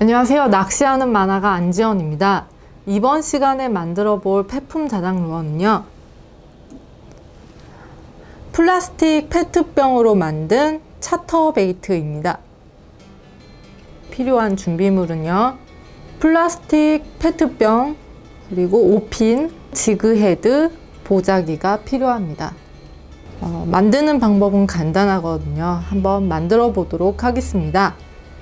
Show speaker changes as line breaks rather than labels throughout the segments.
안녕하세요. 낚시하는 만화가 안지연입니다. 이번 시간에 만들어 볼 폐품 자작 루어는요. 플라스틱 페트병으로 만든 차터 베이트입니다. 필요한 준비물은요. 플라스틱 페트병, 그리고 오핀, 지그헤드, 보자기가 필요합니다. 어, 만드는 방법은 간단하거든요. 한번 만들어 보도록 하겠습니다.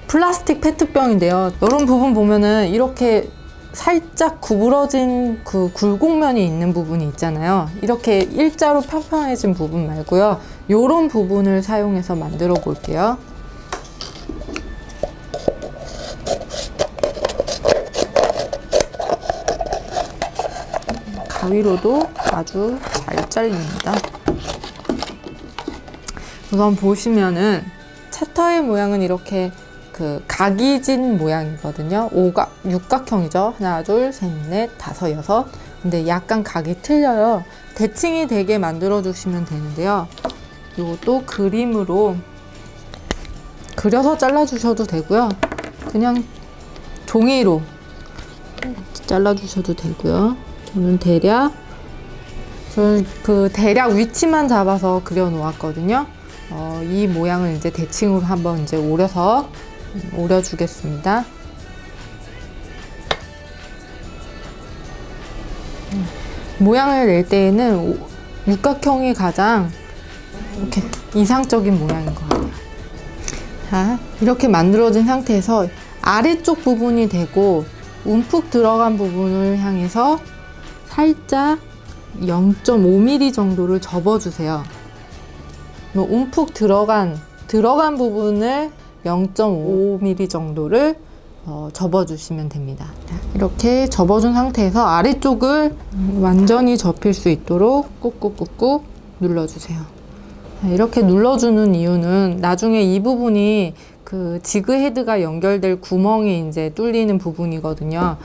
플라스틱 페트병인데요. 이런 부분 보면은 이렇게 살짝 구부러진 그 굴곡면이 있는 부분이 있잖아요. 이렇게 일자로 평평해진 부분 말고요. 이런 부분을 사용해서 만들어 볼게요. 가위로도 아주 잘 잘립니다. 우선 보시면은 차터의 모양은 이렇게 그 각이진 모양이거든요. 오각, 육각형이죠. 하나, 둘, 셋, 넷, 다섯, 여섯. 근데 약간 각이 틀려요. 대칭이 되게 만들어 주시면 되는데요. 이것도 그림으로 그려서 잘라 주셔도 되고요. 그냥 종이로 잘라 주셔도 되고요. 저는 대략 저는 그 대략 위치만 잡아서 그려 놓았거든요. 어, 이 모양을 이제 대칭으로 한번 이제 오려서 오려주겠습니다. 음, 모양을 낼 때에는 오- 육각형이 가장 이렇게 이상적인 모양인 것 같아요. 자, 이렇게 만들어진 상태에서 아래쪽 부분이 되고 움푹 들어간 부분을 향해서 살짝 0.5mm 정도를 접어주세요. 뭐 움푹 들어간 들어간 부분을 0.5mm 정도를 어, 접어주시면 됩니다. 자, 이렇게 접어준 상태에서 아래쪽을 완전히 접힐 수 있도록 꾹꾹꾹꾹 눌러주세요. 자, 이렇게 눌러주는 이유는 나중에 이 부분이 그 지그 헤드가 연결될 구멍이 이제 뚫리는 부분이거든요.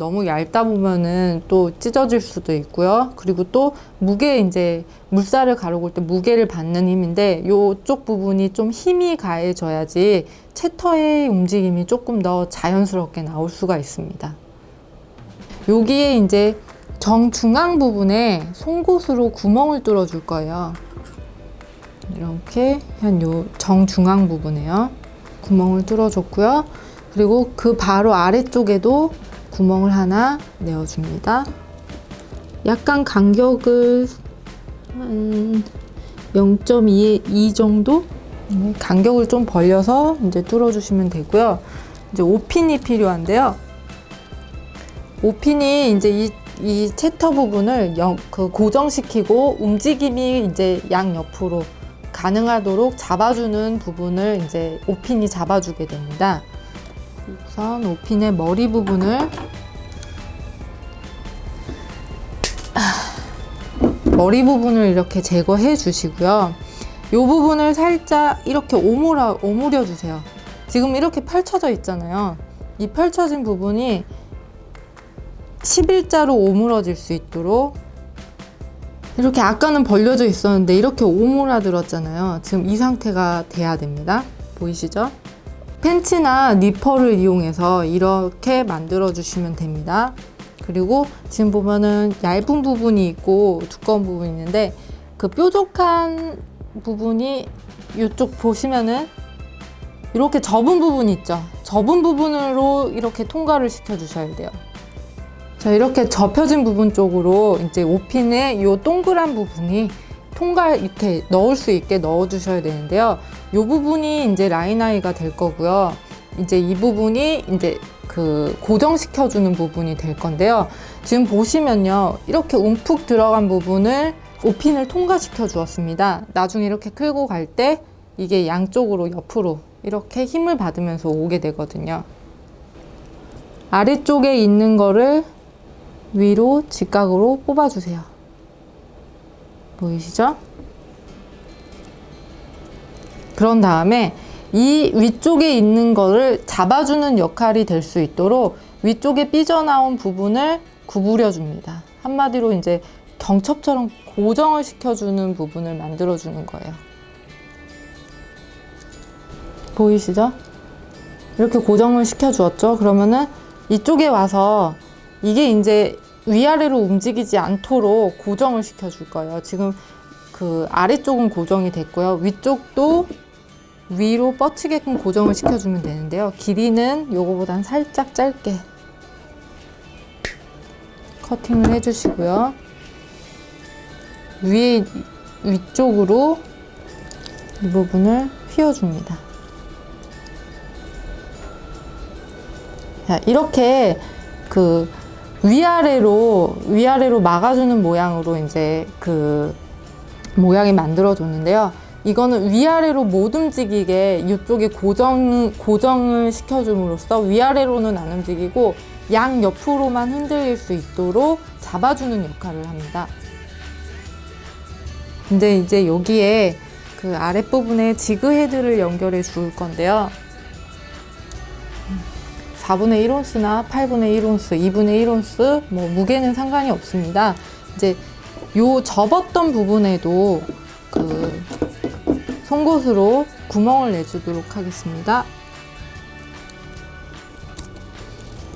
너무 얇다 보면은 또 찢어질 수도 있고요. 그리고 또 무게 이제 물살을 가르고 때 무게를 받는 힘인데 요쪽 부분이 좀 힘이 가해져야지 채터의 움직임이 조금 더 자연스럽게 나올 수가 있습니다. 여기에 이제 정중앙 부분에 송곳으로 구멍을 뚫어 줄 거예요. 이렇게 한 요 정중앙 부분에요. 구멍을 뚫어 줬고요. 그리고 그 바로 아래쪽에도 구멍을 하나 내어줍니다. 약간 간격을 한 0.2 정도 네, 간격을 좀 벌려서 이제 뚫어주시면 되고요. 이제 오핀이 필요한데요. 오핀이 이제 이, 이 채터 부분을 영, 그 고정시키고 움직임이 이제 양 옆으로 가능하도록 잡아주는 부분을 이제 오핀이 잡아주게 됩니다. 우선 오핀의 머리 부분을 머리 부분을 이렇게 제거해 주시고요. 이 부분을 살짝 이렇게 오므려, 오므려 주세요. 지금 이렇게 펼쳐져 있잖아요. 이 펼쳐진 부분이 11자로 오므러질 수 있도록 이렇게 아까는 벌려져 있었는데 이렇게 오므라들었잖아요. 지금 이 상태가 돼야 됩니다. 보이시죠? 펜치나 니퍼를 이용해서 이렇게 만들어 주시면 됩니다. 그리고 지금 보면은 얇은 부분이 있고 두꺼운 부분이 있는데 그 뾰족한 부분이 이쪽 보시면은 이렇게 접은 부분 있죠. 접은 부분으로 이렇게 통과를 시켜 주셔야 돼요. 자, 이렇게 접혀진 부분 쪽으로 이제 오핀의 이 동그란 부분이 통과 이렇게 넣을 수 있게 넣어 주셔야 되는데요. 이 부분이 이제 라인 아이가 될 거고요. 이제 이 부분이 이제 그 고정시켜 주는 부분이 될 건데요. 지금 보시면요. 이렇게 움푹 들어간 부분을 오핀을 통과시켜 주었습니다. 나중에 이렇게 끌고 갈 때 이게 양쪽으로 옆으로 이렇게 힘을 받으면서 오게 되거든요. 아래쪽에 있는 거를 위로 직각으로 뽑아주세요. 보이시죠? 그런 다음에 이 위쪽에 있는 거를 잡아주는 역할이 될 수 있도록 위쪽에 삐져나온 부분을 구부려 줍니다. 한마디로 이제 경첩처럼 고정을 시켜주는 부분을 만들어주는 거예요. 보이시죠? 이렇게 고정을 시켜 주었죠. 그러면은 이쪽에 와서 이게 이제 위아래로 움직이지 않도록 고정을 시켜 줄 거예요. 지금 그 아래쪽은 고정이 됐고요. 위쪽도 위로 뻗치게끔 고정을 시켜주면 되는데요. 길이는 요거보단 살짝 짧게 커팅을 해주시고요. 위에 위쪽으로 이 부분을 휘어줍니다. 자, 이렇게 그 위아래로 위아래로 막아주는 모양으로 이제 그 모양이 만들어졌는데요. 이거는 위아래로 못 움직이게 이쪽에 고정, 고정을 시켜줌으로써 위아래로는 안 움직이고 양 옆으로만 흔들릴 수 있도록 잡아주는 역할을 합니다. 근데 이제 여기에 그 아랫부분에 지그 헤드를 연결해 줄 건데요. 4분의 1온스나 8분의 1온스, 2분의 1온스, 뭐 무게는 상관이 없습니다. 이제 요 접었던 부분에도 그 송곳으로 구멍을 내주도록 하겠습니다.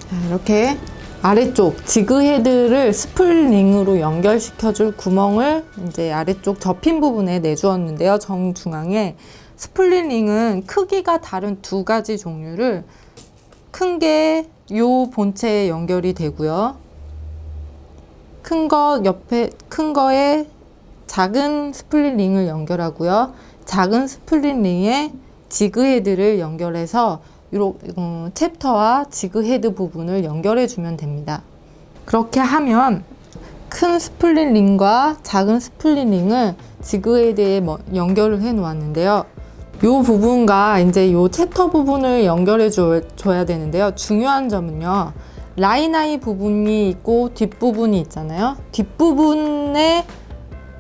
자, 이렇게 아래쪽 지그 헤드를 스플링으로 연결시켜줄 구멍을 이제 아래쪽 접힌 부분에 내주었는데요. 정중앙에 스플링은 크기가 다른 두 가지 종류를 큰 게 요 본체에 연결이 되고요. 큰 거 옆에 큰 거에 작은 스플릿 링을 연결하고요. 작은 스플릿 링에 지그 헤드를 연결해서 요 음, 챕터와 지그 헤드 부분을 연결해 주면 됩니다. 그렇게 하면 큰 스플릿 링과 작은 스플릿 링을 지그 헤드에 뭐- 연결을 해 놓았는데요. 요 부분과 이제 요 챕터 부분을 연결해 줘, 줘야 되는데요. 중요한 점은요. 라인 아이 부분이 있고 뒷부분이 있잖아요. 뒷부분에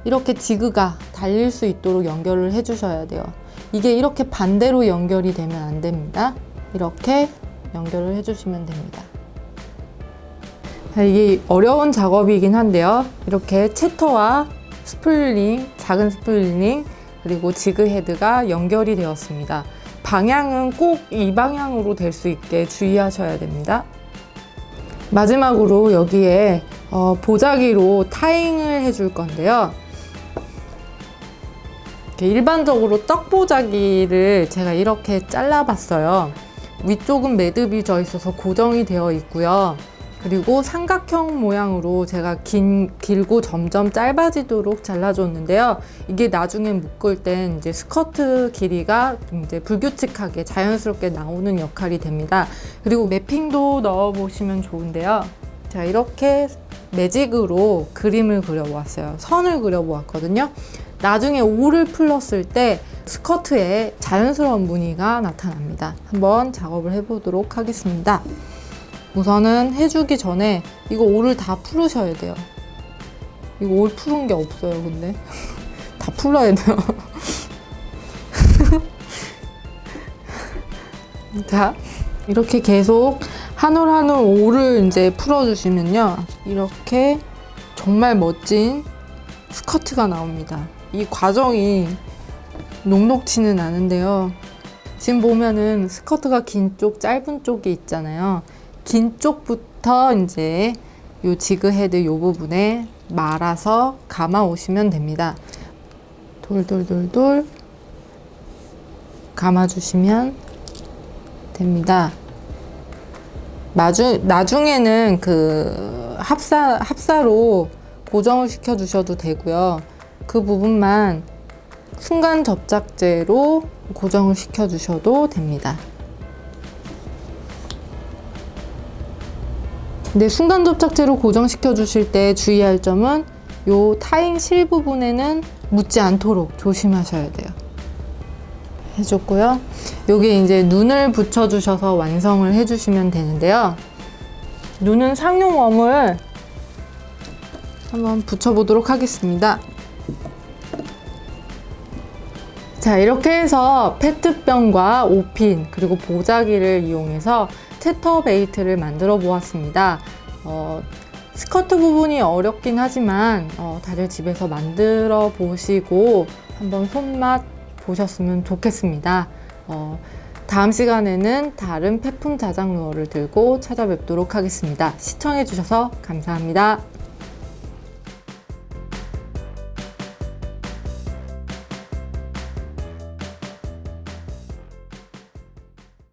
이렇게 지그가 달릴 수 있도록 연결을 해 주셔야 돼요. 이게 이렇게 반대로 연결이 되면 안 됩니다. 이렇게 연결을 해 주시면 됩니다. 자, 이게 어려운 작업이긴 한데요. 이렇게 채터와 스플링, 작은 스플링, 그리고 지그 헤드가 연결이 되었습니다. 방향은 꼭 이 방향으로 될 수 있게 주의하셔야 됩니다. 마지막으로 여기에 어, 보자기로 타잉을 해줄 건데요. 일반적으로 떡 보자기를 제가 이렇게 잘라봤어요. 위쪽은 매듭이 져 있어서 고정이 되어 있고요. 그리고 삼각형 모양으로 제가 긴, 길고 점점 짧아지도록 잘라줬는데요. 이게 나중에 묶을 땐 이제 스커트 길이가 이제 불규칙하게 자연스럽게 나오는 역할이 됩니다. 그리고 매핑도 넣어보시면 좋은데요. 자, 이렇게 매직으로 그림을 그려보았어요. 선을 그려보았거든요. 나중에 올을 풀렀을 때 스커트에 자연스러운 무늬가 나타납니다. 한번 작업을 해보도록 하겠습니다. 우선은 해주기 전에 이거 올을 다 풀으셔야 돼요. 이거 올 푸른 게 없어요, 근데. 다 풀어야 돼요. 자, 이렇게 계속 한 올 한 올 올을 이제 풀어주시면요. 이렇게 정말 멋진 스커트가 나옵니다. 이 과정이 녹록치는 않은데요. 지금 보면은 스커트가 긴 쪽, 짧은 쪽이 있잖아요. 긴 쪽부터 이제 요 지그 헤드 요 부분에 말아서 감아 오시면 됩니다. 돌돌돌돌 감아 주시면 됩니다. 나중, 나중에는 그 합사, 합사로 고정을 시켜 주셔도 되고요. 그 부분만 순간 접착제로 고정을 시켜 주셔도 됩니다. 근데 순간 접착제로 고정시켜 주실 때 주의할 점은 요 타잉 실 부분에는 묻지 않도록 조심하셔야 돼요. 해줬고요. 여기 이제 눈을 붙여 주셔서 완성을 해주시면 되는데요. 눈은 상용 웜을 한번 붙여보도록 하겠습니다. 자, 이렇게 해서 페트병과 오핀, 그리고 보자기를 이용해서 채터 베이트를 만들어 보았습니다. 어, 스커트 부분이 어렵긴 하지만 어, 다들 집에서 만들어 보시고 한번 손맛 보셨으면 좋겠습니다. 어, 다음 시간에는 다른 폐품 자작루어를 들고 찾아뵙도록 하겠습니다. 시청해주셔서 감사합니다.